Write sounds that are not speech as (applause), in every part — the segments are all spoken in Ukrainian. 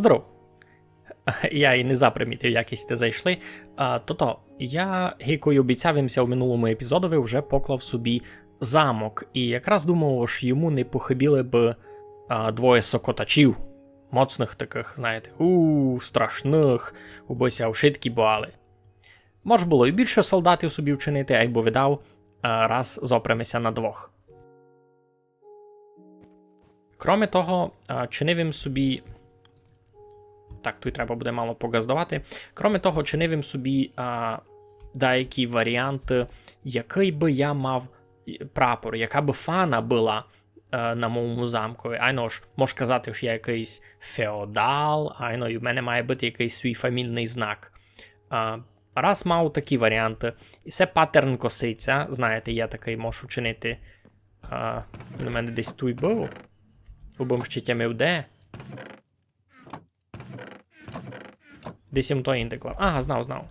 Здоров. Я і не запримітив, якісь ти зайшли. А, я, гіко й обіцявимся у минулому епізодові, вже поклав собі замок, і якраз думав, що йому не похибіли б а, двоє сокотачів. Моцних таких, знаєте, у страшних, убося вшиткі буали. Може було і більше солдатів собі вчинити, айбо видав, а, раз зопремися на двох. Кроме того, а, чинив їм собі. Так, тут треба буде мало погаздувати. Кроме того, чинив їм собі а, деякі варіанти, який би я мав прапор, яка би фана була а, на моєму замкові. Айно ж, можеш казати, що я якийсь феодал, айно, і в мене має бути якийсь свій фамільний знак. А, раз мав такі варіанти. І це паттерн косиця. Знаєте, я такий можу чинити. У мене десь тут був. У бомщиття де. Десь їм то індиклав. Ага, знав, знав.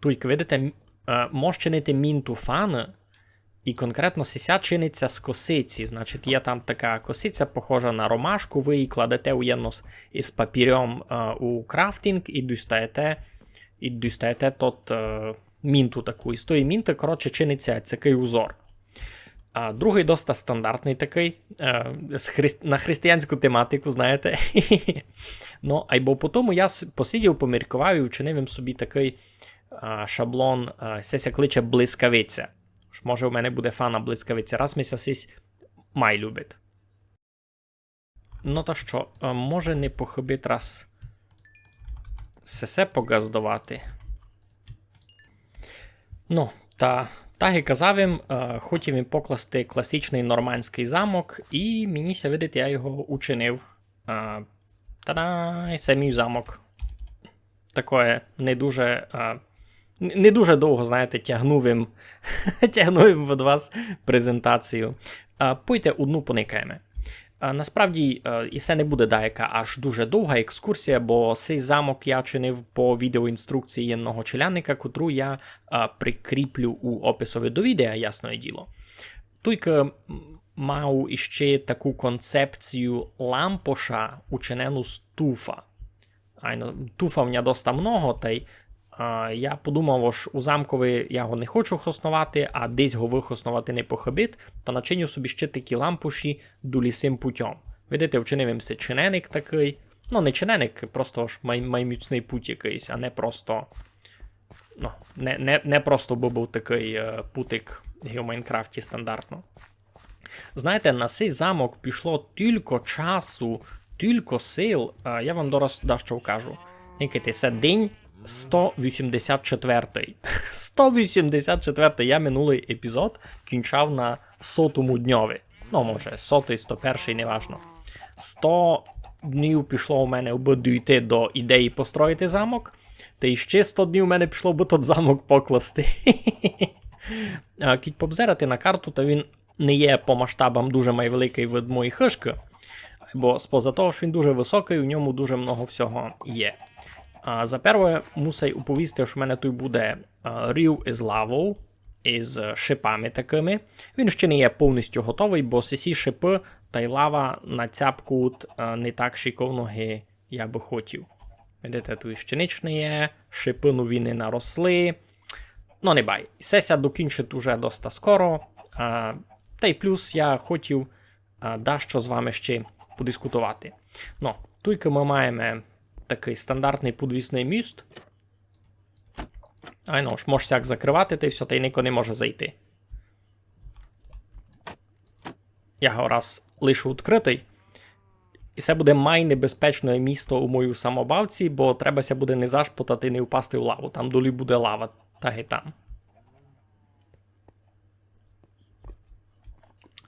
Туйк, видите, е, може чинити мінту фан, і конкретно сися чиниться з косиці. Значить, є там така косиця, похожа на ромашку, ви її кладете уєдно з- із папірем е, у крафтинг і дістаєте, і дістаєте тот е, мінту таку. І з тої мінти, коротше, чиниться такий узор. А другий доста стандартний такий, е, на християнську тематику, знаєте. (laughs) ну, або по тому я посидів, поміркував і вчинив їм собі такий шаблон, сеся кличе блискавиця. Може, у мене буде фана блискавиця. Раз місяць май любить. Ну та що, може не похибить раз сесе погаздувати. Ну, та так і казав їм, е, хотів він покласти класичний нормандський замок, і мені ся я його учинив. Е, Та-да, мій замок. Такое не дуже. е, не- дуже довго, знаєте, тягнув їм, (laughs) тягнув їм від вас презентацію. Пойте одну поникаємо. Насправді, е, і це не буде деяка аж дуже довга екскурсія, бо цей замок я чинив по відеоінструкції єдного челянника, котру я прикріплю у описові до відео, ясне діло. М, мав іще таку концепцію лампоша, учинену з туфа. Туфа в мене доста много, та й я подумав, що у замкові я його не хочу хоснувати, а десь го вихоснувати не похибить, та начиню собі ще такі лампуші дулісим путем. Видите, вчинив їм чиненик такий. Ну, не чиненик, просто ж май, майміцний путь якийсь, а не просто. Ну, не, не, не просто би був такий е, путик у Майнкрафті стандартно. Знаєте, на цей замок пішло тільки часу, тільки сил. А я вам дорос дещо вкажу. Никайте, це день 184. 184 (laughs) я минулий епізод кінчав на сотому дньові. Ну, може, сотий, 101, неважно. 100 днів пішло у мене, аби дійти до ідеї построїти замок. Та і ще 100 днів у мене пішло, бо тот замок покласти. (laughs) Кіть побзерати на карту, то він не є по масштабам дуже майвеликий від моєї хишки, бо споза того, що він дуже високий, у ньому дуже много всього є. За перше, мусить уповісти, що в мене тут буде рів із лавою, із шипами такими. Він ще не є повністю готовий, бо сесі шипи та й лава на цяпкут а, не так шиковно, ге я би хотів. Видите, тут ще ніч не є, шипи нові не наросли. Ну, не бай. Сеся докінчить уже доста скоро. Та й плюс я хотів а, дещо з вами ще подискутувати. Ну, тільки ми маємо такий стандартний подвісний міст. Ай ну ж, можеш сяк закривати, та й все, та й ніхто не може зайти. Я його раз лишу відкритий. І це буде майнебезпечне місто у мою самобавці, бо требася буде не зашпотати, не впасти в лаву. Там долі буде лава, та й там.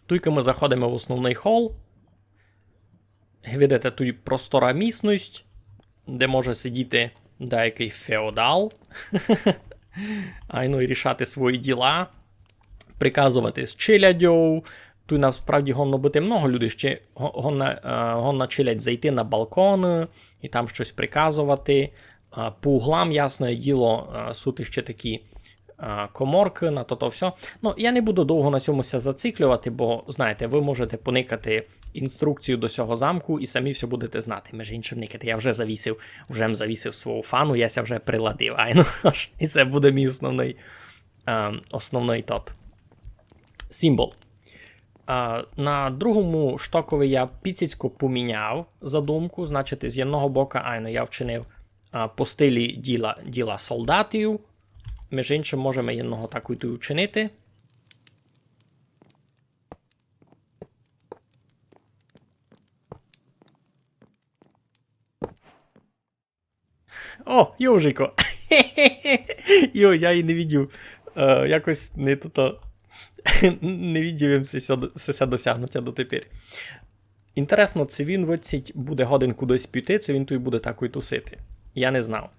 Тільки ми заходимо в основний хол. Видите, тут простора місність, де може сидіти деякий феодал. (laughs) Айно і рішати свої діла, приказувати з челядьов. Тут насправді гонно бути много людей, ще гонна, е, гонна челядь зайти на балкон і там щось приказувати. Е, По углам, ясне діло, е, сути ще такі е, коморки на то, то все. Ну, я не буду довго на цьомуся зациклювати, бо знаєте, ви можете поникати інструкцію до цього замку і самі все будете знати. Між іншим, Никити, я вже завісив, вже завісив свого фану, я ся вже приладив. Ай, (laughs) ну, і це буде мій основний, е, основний тот. Символ. Е, на другому штокові я піціцько поміняв задумку, значить, з одного боку, айно, я вчинив е, по стилі діла, діла солдатів. Між іншим, можемо одного так і вчинити. О, Йожико! (laughs) Йо, я її не відів. Е, якось не то. (laughs) не відів все досягнуття дотепер. Інтересно, це він виціть буде годин кудись піти, це він тут буде так і тусити. Я не знав.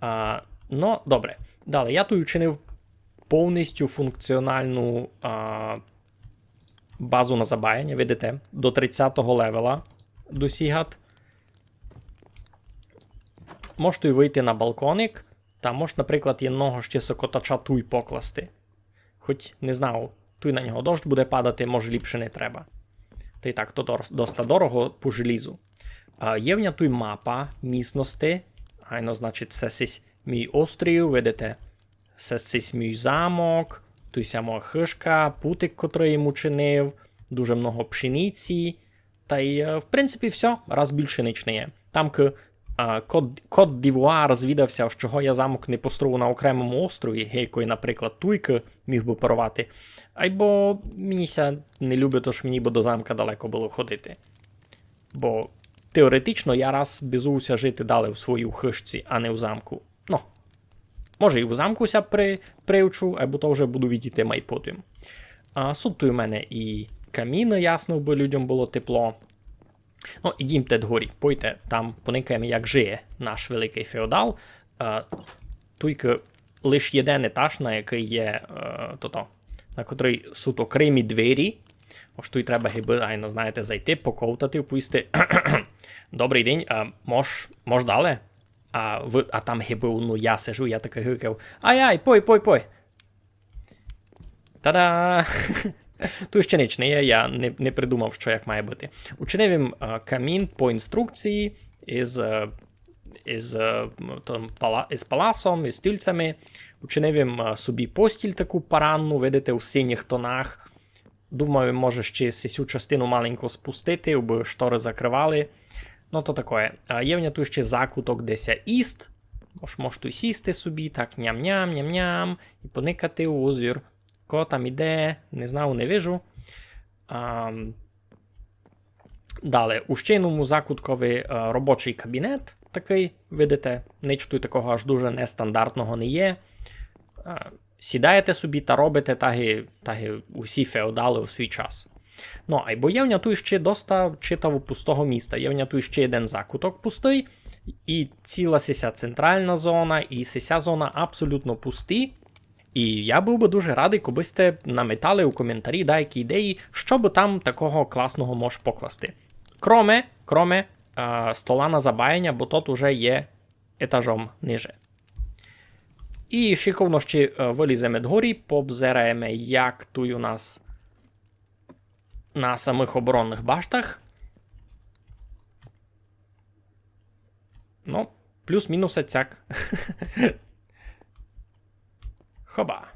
А, Ну, добре. Далі, я тут вчинив повністю функціональну а, базу на забаяння. Видите, до 30-го левела досігат. Можете вийти на балконик, та можеш, наприклад, єдного ще сокотача туй покласти. Хоч не знаю, туй на нього дощ буде падати, може ліпше не треба. Та й так, то доста дорого по желізу. Є в туй мапа місності. Гайно, значить, це сись мій острів, видите, це сись мій замок, тут ся хишка, путик, котрий йому чинив, дуже много пшениці. Та й, е, в принципі, все, раз більше ніч не є. Там Код, Дівуар звідався, чого я замок не построю на окремому острові, який, наприклад, Туйк міг би порвати. Або мені не любить, тож мені би до замка далеко було ходити. Бо теоретично я раз безуся жити далі в своїй хишці, а не в замку. Ну, може і в замкуся при, привчу, або то вже буду відійти майпотім. А тут у мене і каміни, ясно, бо людям було тепло. Ну, ідімте дгорі, пойте, там поникаємо, як жиє наш великий феодал. Е, Тільки лише єдиний етаж, на який є е, то-то, на котрий суто окремі двері. Ось тут треба гибайно, знаєте, зайти, поковтати, поїсти. (clears throat) Добрий день, а, мож, мож далі? А ви, а там гиби, ну я сижу, я такий гикав. Ай-ай, пой, пой, пой. Та-да! (laughs) Тут ще не є, я не не придумав, що як має бути. Учинив їм камін по інструкції із е, із, е, там, пала, із паласом, із стільцями. Учинив їм собі постіль таку паранну, видите, у синіх тонах. Думаю, може ще цю частину маленько спустити, аби штори закривали. Ну, то таке. Є в нього ще закуток десь іст. Мож, мож тут сісти собі, так ням-ням, ням-ням, і поникати у озір. Ко там іде, не знав, не вижу. А, Далі, у щийному закуткові робочий кабінет такий, видите, нічого такого аж дуже нестандартного не є. А, сідаєте собі та робите таги, таги усі феодали у свій час. Ну, а бо є в няту ще доста читаво пустого міста. Є в няту ще один закуток пустий, і ціла сися центральна зона, і сися зона абсолютно пусті. І я був би дуже радий, коби сте наметали у коментарі деякі ідеї, що би там такого класного мож покласти. Кроме кроме е, стола на забаяння, бо тот уже є етажом ниже. І шиковно ще е, виліземо дгорі, пообзираємо, як тут у нас на самих оборонних баштах. Ну, плюс-мінус цяк. (laughs) Хоба.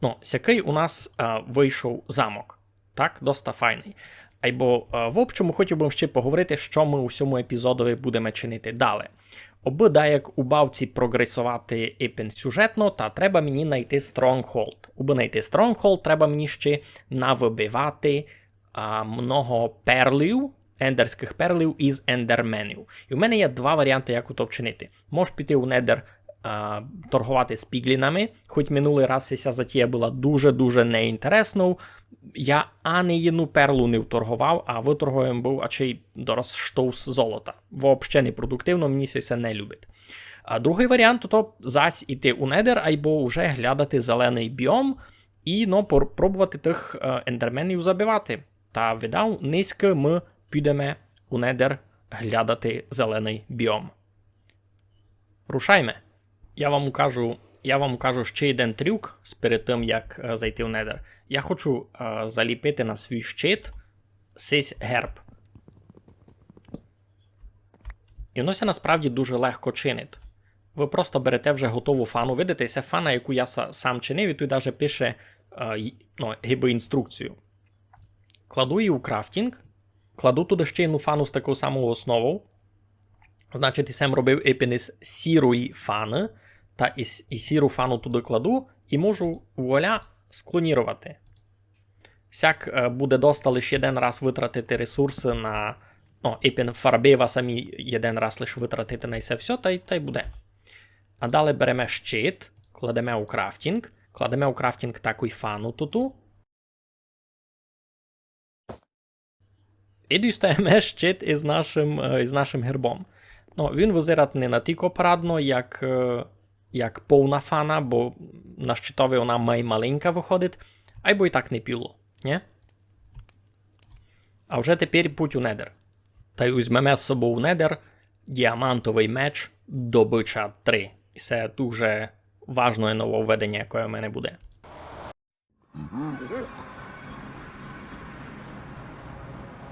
Ну, сякий у нас а, вийшов замок. Так, доста файний. Або в общому хотів би ще поговорити, що ми у цьому епізодові будемо чинити далі. Оби як у бавці прогресувати епен сюжетно, та треба мені знайти Stronghold. Уби знайти Stronghold, треба мені ще навибивати а, много перлів, ендерських перлів із ендерменів. І в мене є два варіанти, як то вчинити. Можеш піти у недер а, торгувати з піглінами, хоч минулий раз ця затія була дуже-дуже неінтересною. Я ані одну перлу не вторгував, а виторгуєм був а чи дорос штовс золота. Взагалі не продуктивно, мені це не любить. А другий варіант то зась іти у недер, або вже глядати зелений біом і ну, пробувати тих е, ендерменів забивати. Та видав, низько ми підемо у недер глядати зелений біом. Рушайме! Я вам укажу я вам кажу ще один трюк перед тим, як е, зайти в недер. Я хочу е, заліпити на свій щит сись герб. І воно насправді дуже легко чинить. Ви просто берете вже готову фану. Видите, це фана, яку я сам чинив, і тут навіть пише е, ну, гіби інструкцію. Кладу її у крафтінг, кладу туди ще одну фану з такою самою основою. Значить, і сам робив епін із сірої фани, та із, і сіру фану туди кладу, і можу вуаля склонірувати. Сяк е, буде доста лише один раз витратити ресурси на. Ну, епін фарбива самі один раз лише витратити на це все, та й, та й буде. А далі беремо щит, кладемо у крафтінг, кладемо у крафтінг таку й фану туту. І дістаємо (laughs) щит із нашим, е, із нашим гербом. Ну, він визират не натільки парадно, як, як повна фана, бо на щитові вона май маленька виходить, а й бо і так не піло, ні? А вже тепер путь у недер. Та й візьмемо з собою у недер діамантовий меч Добича 3. І це дуже важне нововведення, яке в мене буде.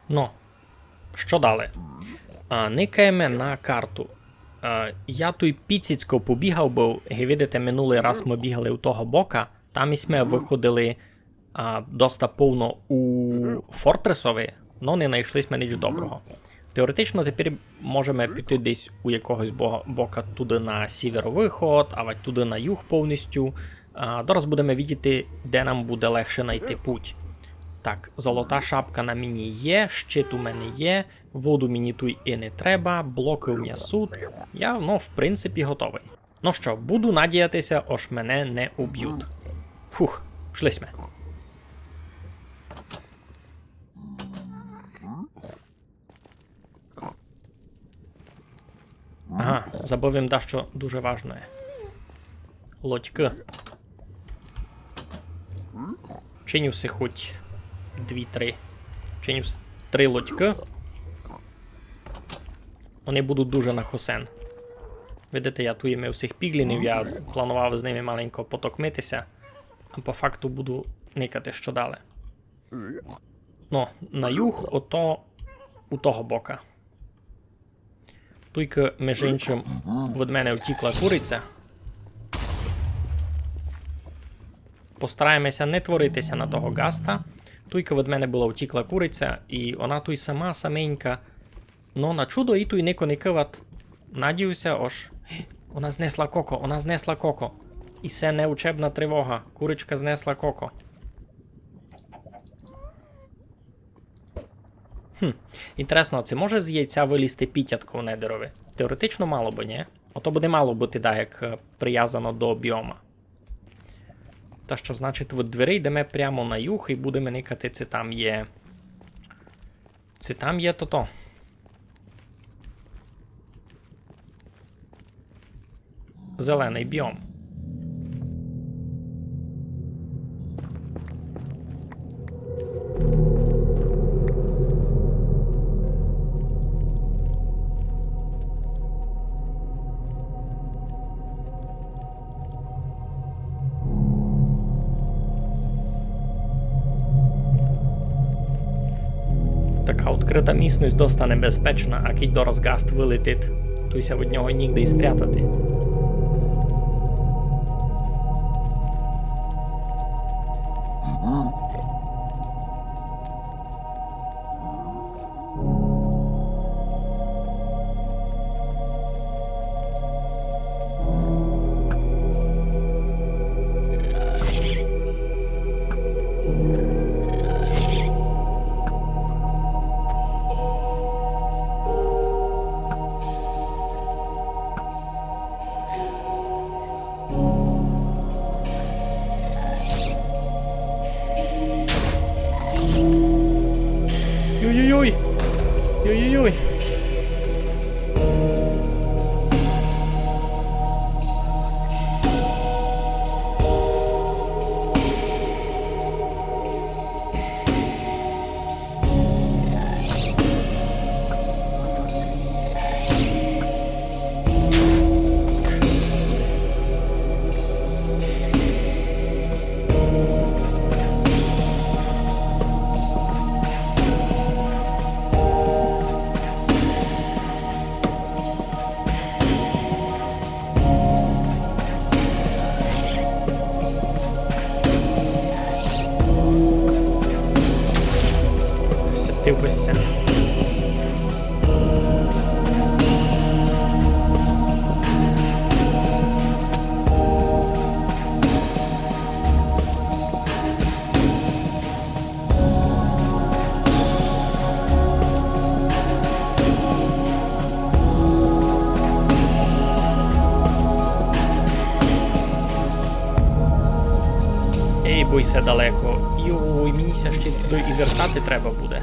Ну, що далі? А, никаємо на карту. А, я той піціцько побігав, бо, ви видите, минулий раз ми бігали у того бока, там і ми виходили а, доста повно у Фортресові, але не знайшлись ми ніч доброго. Теоретично тепер можемо піти десь у якогось бока туди на сіверо-виход, а туди на юг повністю. А, зараз будемо видіти, де нам буде легше знайти путь. Так, золота шапка на мені є, щит у мене є, воду мені тут і не треба, блоки у суд. Я, ну, в принципі, готовий. Ну що, буду надіятися, аж мене не уб'ють. Фух, пішли сме. Ага, забув їм дещо дуже важне. Лодьки. Чинівся хоч дві-три. Чинівся три лодьки. Вони будуть дуже на хосен. Видите, я тут імив всіх піглінів, я планував з ними маленько потокмитися, а по факту буду никати що далі. Ну, на юг, ото у того бока. Тільки, між іншим, від мене втікла куриця. Постараємося не творитися на того гаста. Тільки від мене була втікла куриця, і вона тут сама саменька. Но на чудо і той не киват. Надіюся, ож. (gasps) Вона знесла коко, вона знесла коко. І це не учебна тривога. Курочка знесла коко. Хм, інтересно, це може з яйця вилізти пітятко в недерові? Теоретично мало би, ні? Ото буде мало бути, да, як е, прив'язано до біома. Та що, значить, від дверей йдемо прямо на юг і будемо никати, це там є. Це там є то-то. Зелений біом. Відкрита місність доста небезпечна, а кіть до розгаст вилетить, тойся від нього нігде якихось. Ей, бойся далеко. Йой, мені ся ще туди і вертати треба буде.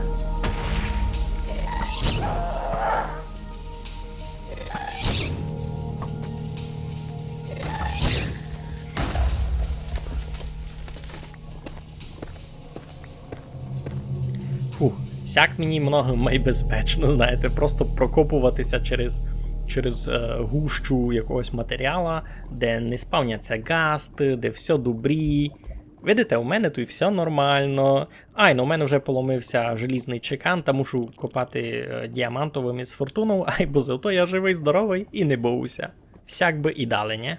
Сяк мені много найбезпечно, знаєте, просто прокопуватися через, через е, гущу якогось матеріала, де не спавняться гасти, де все добрі. Видите, у мене тут все нормально. Ай, ну у мене вже поломився желізний чекан, та мушу копати е, діамантовим із фортуну, (laughs) ай, бо зато я живий, здоровий і не боюся. Сяк би і далі, не?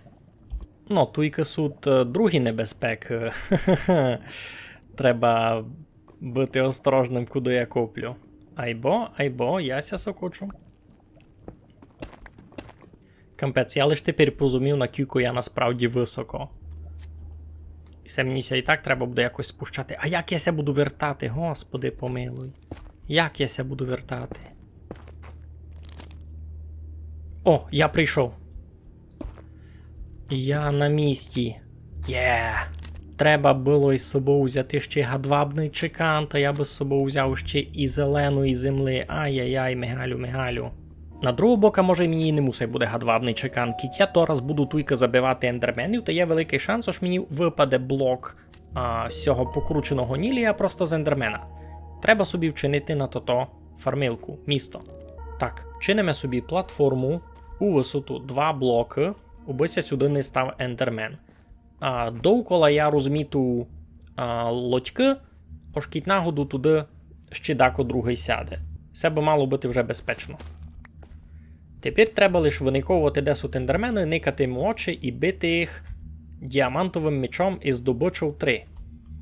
Ну, туйка суд е, другі небезпеки. (laughs) Треба бути осторожним, куди я коплю. Айбо, айбо, яся сокочу. Кампець, я лиш тепер порозумів, на кілько я насправді високо. І це мені і так треба буде якось спущати. А як я ся буду вертати, господи помилуй. Як я ся буду вертати? О, я прийшов. Я на місці. Є. Треба було із собою взяти ще гадвабний чекан, та я би з собою взяв ще і зеленої земли. Ай-яй-яй, мигалю, мигалю. На другого бока, може, мені і не мусить буде гадвабний чекан. Кіт я то раз буду туйка забивати ендерменів, то є великий шанс, що мені випаде блок а, цього покрученого нілія просто з ендермена. Треба собі вчинити на тото фармилку, місто. Так, чинимо собі платформу у висоту 2 блоки, убися сюди не став ендермен. Довкола я розміту а, лодьки, ошкіть нагоду туди ще дако другий сяде. Все би мало бути вже безпечно. Тепер треба лише виниковувати десу ендермену, никати йому очі і бити їх діамантовим мечом із добичу 3.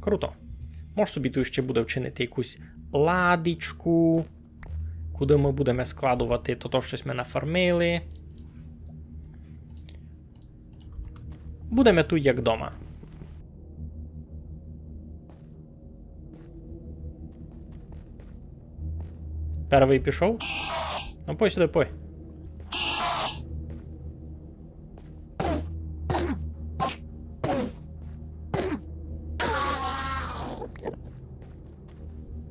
Круто. Може собі тут ще буде вчинити якусь ладічку, куди ми будемо складувати то, то щось ми нафармили. Будемо тут як вдома. Перший пішов. Ну, пой сюди, пой.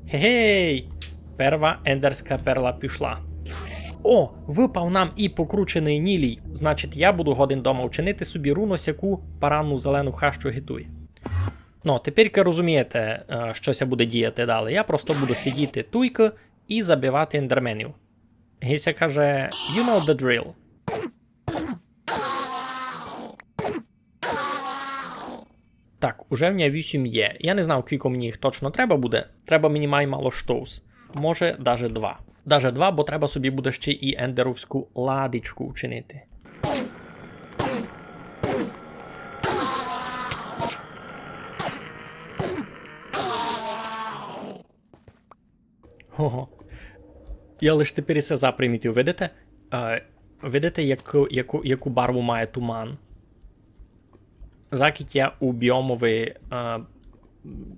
Гей! Перва ендерська перла пішла. О, випав нам і покручений нілій. Значить, я буду годин дома вчинити собі руносяку паранну зелену хащу гитуй. Ну, тепер розумієте, е, що це буде діяти далі. Я просто буду сидіти туйки і забивати ендерменів. Гися каже: You know the drill. Так, уже в мене 8 є. Я не знав, кілько мені їх точно треба буде. Треба мені май мало штовс. Може, даже 2. Даже 2, бо треба собі буде ще і ендеровську ладичку вчинити. Ого. Я лише тепер і це запримітив. Видите? Е, видите, яку, яку, яку барву має туман? Закиття у біомові е,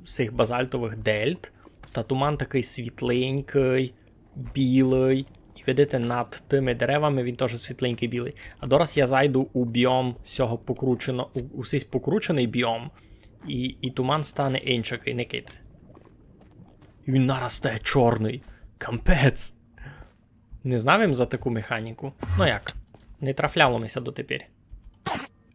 цих базальтових дельт, та туман такий світленький, білий. І видите, над тими деревами він теж світленький білий. А зараз я зайду у біом цього покручено, у, у покручений біом, і, і туман стане інший, не ките. І він нараз стає чорний. Кампець. Не знав їм за таку механіку. Ну як? Не трафляло дотепер.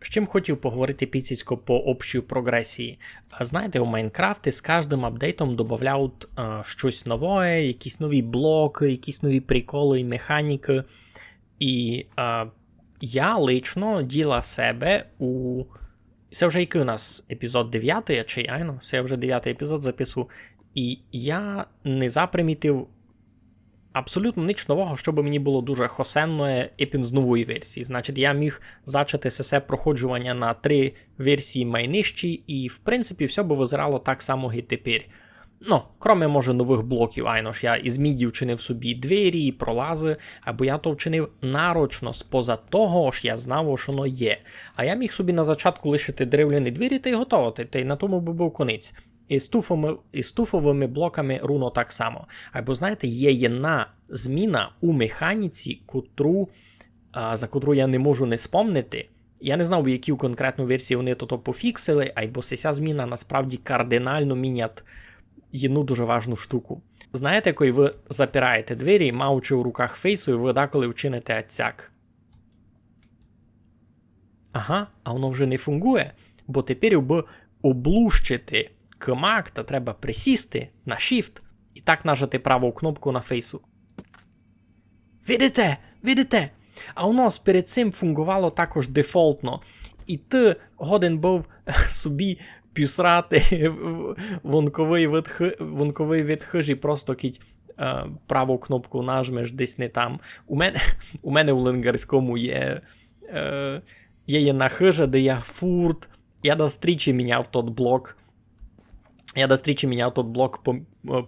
З чим хотів поговорити піціцько по общій прогресії. Знаєте, у Майнкрафті з кожним апдейтом додають е, щось нове, якісь нові блоки, якісь нові приколи і механіки. І е, я лично діла себе у. Це вже який у нас епізод 9, чи айно? Це я вже 9 епізод записую. І я не запримітив абсолютно ніч нового, щоб мені було дуже хосенно епін з нової версії. Значить, я міг зачати СС проходжування на три версії майнижчі, і в принципі все би визирало так само і тепер. Ну, кроме, може, нових блоків, айно ж я із міді вчинив собі двері і пролази, або я то вчинив нарочно, споза того ж я знав, що воно є. А я міг собі на зачатку лишити дерев'яні двері та й готувати, та й на тому би був конець. І з, і з туфовими блоками руно так само. Або знаєте, є одна зміна у механіці, котру, а, за котру я не можу не спомнити. Я не знав, в якій конкретну версію вони то пофіксили, або ця зміна насправді кардинально мінять одну дуже важну штуку. Знаєте, коли ви запираєте двері, маючи в руках фейсу, і ви деколи вчините атяк. Ага, а воно вже не фунгує, бо тепер, аби облущити кмак, то треба присісти на Shift і так нажати праву кнопку на фейсу. Видите? Видите? А у нас перед цим фунгувало також дефолтно. І ти годен був (laughs) собі пюсрати вонковий від, хи- вонковий від хижі, просто кіть е, праву кнопку нажмеш десь не там. У мене, (laughs) у мене у ленгарському є, е, є одна хижа, де я фурт. Я до стрічі міняв тот блок. Я до стрічі міняв тот блок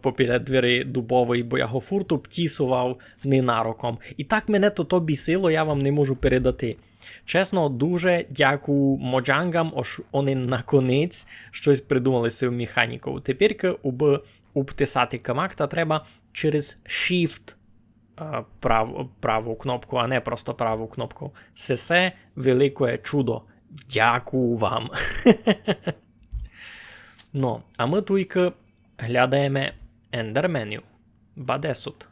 попіля двері дубовий, бо я його фурту птісував ненароком. І так мене то то бісило, я вам не можу передати. Чесно, дуже дякую моджангам, ось вони наконець щось придумали з механіку. Тепер, аби камак, то треба через Shift е, прав, праву кнопку, а не просто праву кнопку. Це все велике чудо. Дякую вам. (laughs) Ну, а ми тільки глядаємо ендерменю. Бадесут.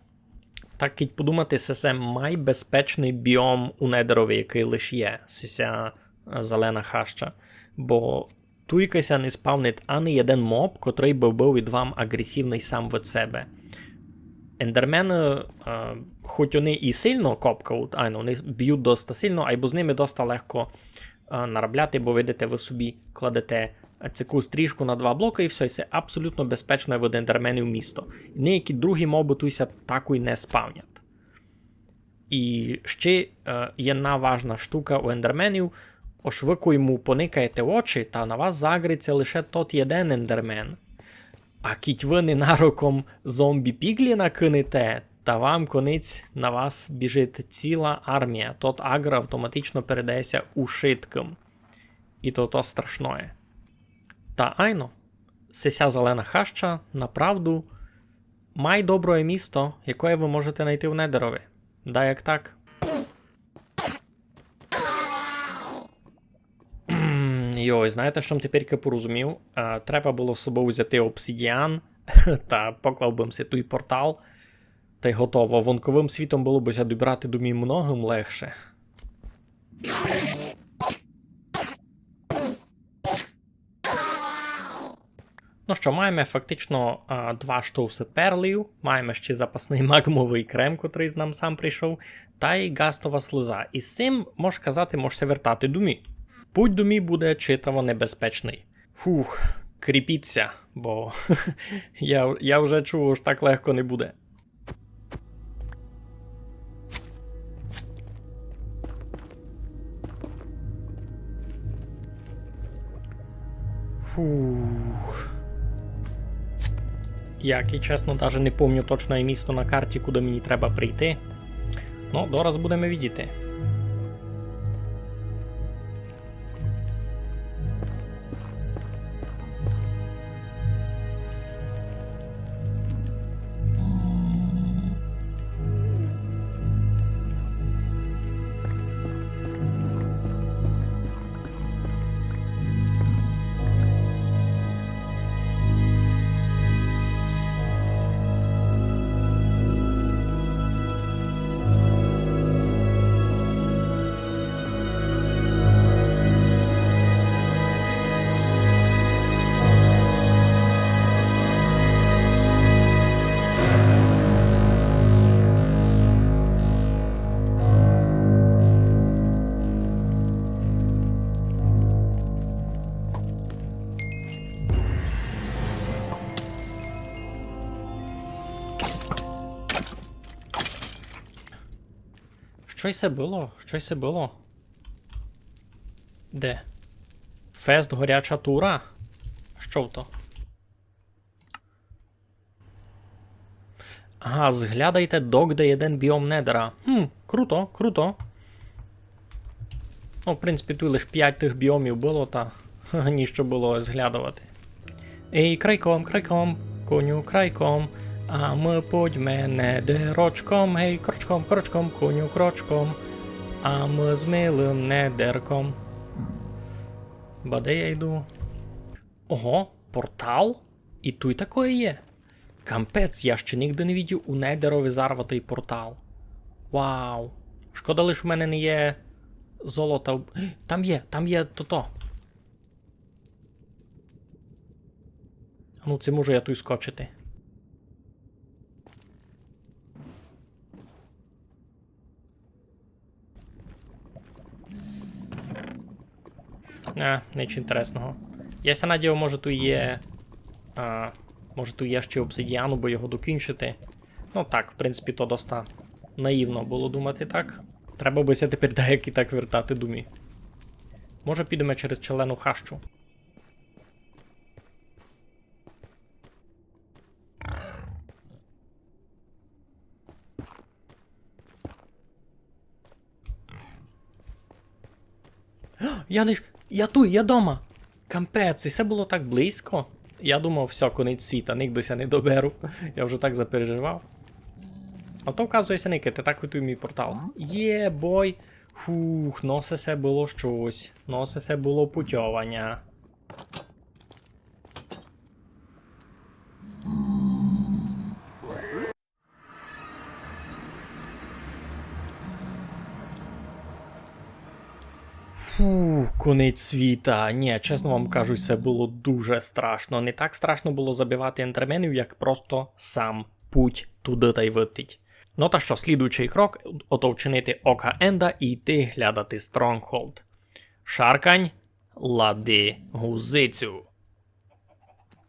Так кіть подумати, це це найбезпечний біом у недерові, який лише є, ця зелена хаща. Бо туйкася не спавнить ані один моб, котрий би був від вам агресивний сам від себе. Ендермени, е, хоч вони і сильно копкають, айно, вони б'ють доста сильно, або з ними доста легко наробляти, бо видите, ви собі кладете цю стрічку на два блоки, і все, і це абсолютно безпечно від ендерменів місто. Ніякі другі моби туйся таку й не спавнять. І ще е, є одна важна штука у ендерменів. Ось ви коли йому поникаєте очі, та на вас загриться лише тот єдин ендермен. А кіть ви ненароком зомбі пігліна кинете, та вам конець на вас біжить ціла армія. Тот агро автоматично передається ушиткам. І то то страшное. Та айно, сися зелена хаща, направду, май добре місто, яке ви можете знайти в Недерові. Да як так? Йой, знаєте, що тепер порозумів? Е, Треба було з собою взяти обсидіан (laughs) та поклав би той портал. Та й готово. Вонковим світом було б добирати думі многим легше. Ну що, маємо фактично два штовси перлів, маємо ще запасний (laughs) магмовий крем, котрий нам сам прийшов, та й гастова слиза. І з цим, можеш казати, можеш вертати думі. Путь думі буде читаво небезпечний. Фух, кріпіться, бо (laughs) я, я вже чув, що так легко не буде. Фух. Як і чесно, навіть не пам'ятаю точно і місто на карті, куди мені треба прийти. Ну, зараз будемо відійти. Щось було? Щось було. Де? Фест горяча тура? Що то? Ага, зглядайте док, де один біом недера. Хм, круто, круто. Ну, в принципі, тут лише 5 тих біомів було, та (laughs) ніщо було зглядувати. Ей, крайком, крайком, коню крайком, а ми подьме недерочком, гей, крочком, крочком, коню крочком, а ми з милим недерком. Ба де я йду? Ого, портал? І тут такое є. Кампець, я ще нігде не видів у недерові зарватий портал. Вау. Шкода лиш у мене не є золота. Там є, там є то-то. Ну, це можу я тут скочити. А, ніч інтересного. Я ся надію, може тут є. А, може тут є ще обсидіану, бо його докінчити. Ну так, в принципі, то доста наївно було думати так. Треба би ся тепер деякі так вертати думі. Може підемо через челену хащу. (gasps) Я лиш. Я тут, я дома. Кампець, і все було так близько. Я думав, все, конець світа, нігдося не доберу. (laughs) Я вже так запереживав. А то вказується Ники, ти так готуй мій портал. Є, бой. Фух, носисе було щось. Носе Носисе було путьовання. Конець світа. Ні, чесно вам кажу, це було дуже страшно. Не так страшно було забивати ендерменів, як просто сам путь туди та й витить. Ну та що, слідуючий крок ото вчинити ока Енда і йти глядати Стронгхолд. Шаркань, лади гузицю.